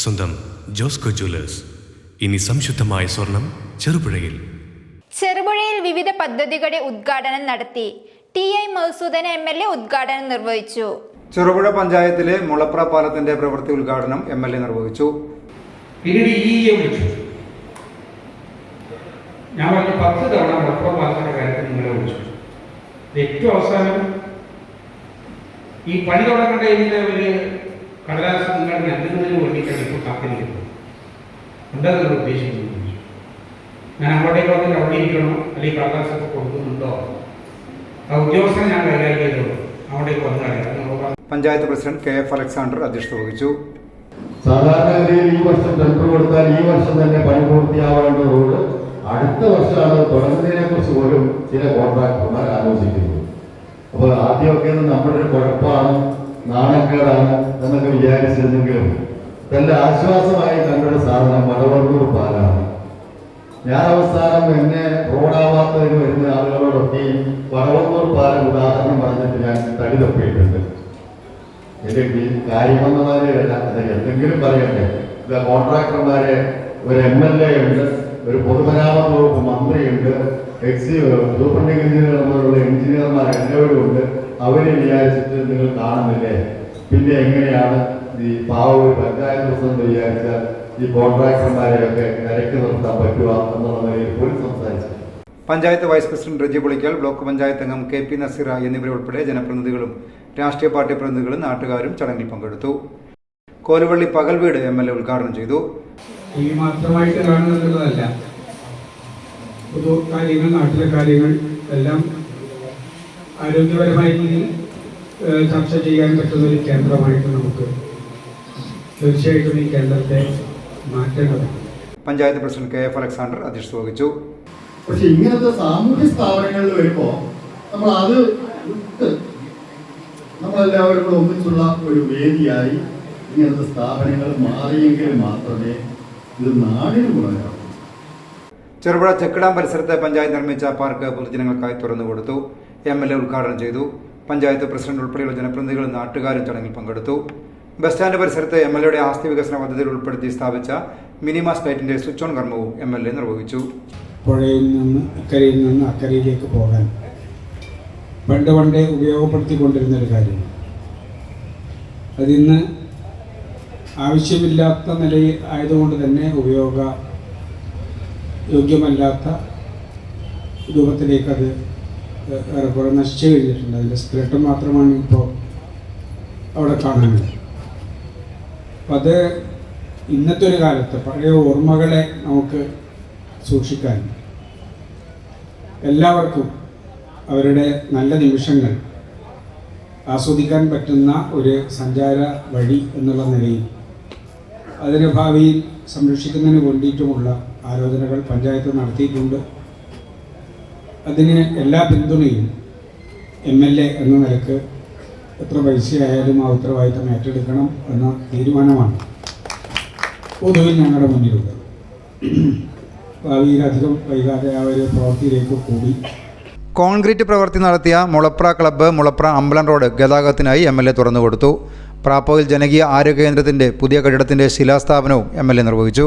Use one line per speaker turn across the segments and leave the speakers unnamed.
സ്വന്തം ജോസ്കോ ജ്വല്ലേഴ്സ്. ഇനി സംശുദ്ധമായ സ്വർണം ചെറുപുഴയിൽ.
ചെറുപുഴയിൽ വിവിധ പദ്ധതികളുടെ ഉദ്ഘാടനം നടത്തി T I Madhusudana M L A ഉദ്ഘാടനം നിർവഹിച്ചു.
ചെറുപുഴ പഞ്ചായത്തിലെ മുളപ്ര പാലത്തിന്റെ പ്രവൃത്തി ഉദ്ഘാടനം എം എൽ എ നിർവഹിച്ചു.
പിന്നീട് ഈ വിളിച്ചു. ഞാൻ പറഞ്ഞ പത്ത് തവണ മുളപ്ര പാലത്തിന്റെ കാര്യത്തിൽ നിങ്ങളെ വിളിച്ചു. ഇത് ഏറ്റവും അവസാനം ഈ പണി തുടങ്ങേണ്ട ഒരു കടലാസ് നിങ്ങൾ നൽകുന്നതിന് വേണ്ടിയിട്ടാണ് ഇപ്പോൾ കാത്തിരിക്കുന്നത് നിങ്ങൾ ഉദ്ദേശിക്കുന്നത് ഞാൻ അങ്ങോട്ടേക്ക് വന്നിട്ട് അവിടെ ഇരിക്കണോ? അല്ലെങ്കിൽ കടലാസ് ഒക്കെ കൊടുക്കുന്നുണ്ടോ? ആ ഉദ്യോഗസ്ഥനെ ഞാൻ കൈകാര്യം ചെയ്തോളൂ അങ്ങോട്ടേക്ക് വന്നറിയാം
panchayat president K F Alexander അധ്യക്ഷത വഹിച്ചു.
സാധാരണഗതിയിൽ ഈ വർഷം ടെൻഡർ കൊടുത്താൽ ഈ വർഷം തന്നെ പണി പൂർത്തിയാവേണ്ട റോഡ് അടുത്ത വർഷമാണ് തുടങ്ങുന്നതിനെ കുറിച്ച് പോലും ചില കോൺട്രാക്ടർമാർ ആലോചിക്കുന്നത്. അപ്പോൾ ആദ്യമൊക്കെ നമ്മുടെ ഒരു കുഴപ്പമാണ് നാണക്കേടാണ്. എന്നൊക്കെ വിചാരിച്ചിരുന്നെങ്കിലും തന്റെ ആശ്വാസമായി കണ്ടൊരു സാധനം മലവണ്ണൂർ പാലാണ്. ഞാൻ അവസാനം എന്നെ റോഡാവാത്തതിന് വരുന്ന ആളുകളോടൊക്കെ വടവന്നൂർ പാലം ഉദാഹരണം പറഞ്ഞിട്ട് ഞാൻ തടി തപ്പിയിട്ടുണ്ട്. അത് എന്തെങ്കിലും പറയട്ടെ. ഇത് കോൺട്രാക്ടർമാരെ ഒരു എം എൽ എ ഉണ്ട് ഒരു പൊതുമരാമത്ത് വകുപ്പ് മന്ത്രിയുണ്ട് എക്സി സൂപ്രണ്ടിംഗ് എഞ്ചിനീയർമാരുള്ള എഞ്ചിനീയർമാർ എല്ലാവരും ഉണ്ട്. അവരെ വിചാരിച്ചിട്ട് നിങ്ങൾ കാണുന്നില്ലേ? പിന്നെ എങ്ങനെയാണ് ഈ പാവ പഞ്ചായത്ത് പ്രസിഡന്റ് വിചാരിച്ചാൽ ഈ കോൺട്രാക്ടർമാരെയൊക്കെ നിരക്ക് നിർത്താൻ പറ്റുക എന്നുള്ള നിലയിൽ പോലും സംസാരിച്ചു.
Panchayat vice president Reji Polikkal block panchayat അംഗം കെ പി നസീറ എന്നിവരുൾപ്പെടെ ജനപ്രതിനിധികളും രാഷ്ട്രീയ പാർട്ടി പ്രതിനിധികളും നാട്ടുകാരും ചടങ്ങിൽ പങ്കെടുത്തു. കോലുവള്ളി പകൽ വീട് എം എൽ എ ഉദ്ഘാടനം ചെയ്തു.
ഈ മാത്രമായിട്ട് കാണുന്നുള്ളതല്ല പൊതു കാര്യങ്ങൾ നാട്ടിലെ കാര്യങ്ങൾ എല്ലാം ആരോഗ്യപരമായ രീതിയിൽ ചർച്ച ചെയ്യാൻ പറ്റുന്ന ഒരു കേന്ദ്രമായിട്ട് നമുക്ക് തീർച്ചയായിട്ടും ഈ കേന്ദ്രത്തെ മാറ്റേണ്ടതാണ്.
Panchayat president K F Alexander അധ്യക്ഷത വഹിച്ചു.
പക്ഷെ ഇങ്ങനത്തെ സാമൂഹ്യ സ്ഥാപനങ്ങളിൽ വരുമ്പോൾ നമ്മൾ അത് നമ്മളെല്ലാവരും കൂടെ ഒന്നിച്ചുള്ള ഒരു വേദിയായി ഇങ്ങനത്തെ സ്ഥാപനങ്ങൾ മാറിയെങ്കിൽ മാത്രമേ ഇത് നാടിന് ഗുണകരമാകൂ
ചെറുപുഴ ചെക്കിടാം പരിസരത്തെ പഞ്ചായത്ത് നിർമ്മിച്ച പാർക്ക് പൊതുജനങ്ങൾക്കായി തുറന്നു കൊടുത്തു. എം എൽ എ ഉദ്ഘാടനം ചെയ്തു. പഞ്ചായത്ത് പ്രസിഡന്റ് ഉൾപ്പെടെയുള്ള ജനപ്രതിനിധികളും നാട്ടുകാരും ചടങ്ങിൽ പങ്കെടുത്തു. ബസ് സ്റ്റാൻഡ് പരിസരത്ത് എം എൽ എയുടെ ആസ്തി വികസന പദ്ധതിയിൽ ഉൾപ്പെടുത്തി സ്ഥാപിച്ച മിനിമാസ് ലൈറ്റിന്റെ സ്വിച്ച് ഓൺ കർമ്മവും എം എൽ എ നിർവഹിച്ചു.
പുഴയിൽ നിന്ന് അക്കരയിൽ നിന്ന് അക്കരയിലേക്ക് പോകാൻ. പണ്ട് പണ്ടേ ഉപയോഗപ്പെടുത്തിക്കൊണ്ടിരുന്ന ഒരു കാര്യമാണ് അതിന്ന് ആവശ്യമില്ലാത്ത നിലയിൽ ആയതുകൊണ്ട് തന്നെ ഉപയോഗ യോഗ്യമല്ലാത്ത രൂപത്തിലേക്ക് അത് ഏറെക്കുറെ നശിച്ചു കഴിഞ്ഞിട്ടുണ്ട്. അതിന്റെ സ്കെലട്ടം മാത്രമാണ് ഇപ്പോൾ അവിടെ കാണുന്നത്. അപ്പം അത് ഇന്നത്തെ ഒരു കാലത്ത് പഴയ ഓർമ്മകളെ നമുക്ക് സൂക്ഷിക്കാൻ എല്ലാവർക്കും അവരുടെ നല്ല നിമിഷങ്ങൾ ആസ്വദിക്കാൻ പറ്റുന്ന ഒരു സഞ്ചാര വഴി എന്നുള്ള നിലയിൽ അതിന് ഭാവിയിൽ സംരക്ഷിക്കുന്നതിന് വേണ്ടിയിട്ടുമുള്ള ആലോചനകൾ പഞ്ചായത്ത് നടത്തിയിട്ടുണ്ട്. അതിന് എല്ലാ പിന്തുണയും എം എൽ എ എന്ന നിലയ്ക്ക് എത്ര പൈസയായാലും ആ ഉത്തരവാദിത്തം ഏറ്റെടുക്കണം എന്ന തീരുമാനമാണ് പൊതുവിൽ ഞങ്ങളുടെ മുന്നിലുള്ളത്. ഭാവിയിലധികം വൈകാതെ ആ ഒരു പ്രവൃത്തിയിലേക്ക് കൂടി.
കോൺക്രീറ്റ് പ്രവൃത്തി നടത്തിയ മുളപ്ര ക്ലബ്ബ് മുളപ്ര അമ്പലം റോഡ് ഗതാഗതത്തിനായി എം എൽ എ തുറന്നുകൊടുത്തു. പ്രാപ്പോയിൽ ജനകീയ ആരോഗ്യ കേന്ദ്രത്തിന്റെ പുതിയ കെട്ടിടത്തിന്റെ ശിലാസ്ഥാപനവും എം എൽ എ നിർവഹിച്ചു.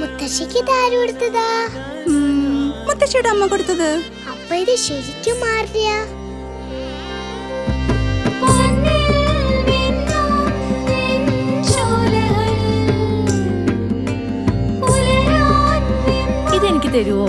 മുത്തശ്ശിക്ക് ഇത് ആര് കൊടുത്തതാ?
മുത്തശ്ശിയുടെ അമ്മ കൊടുത്തത്.
അപ്പൊ ഇത് ശരിക്കും മാറിയ.
ഇതെനിക്ക് തരുമോ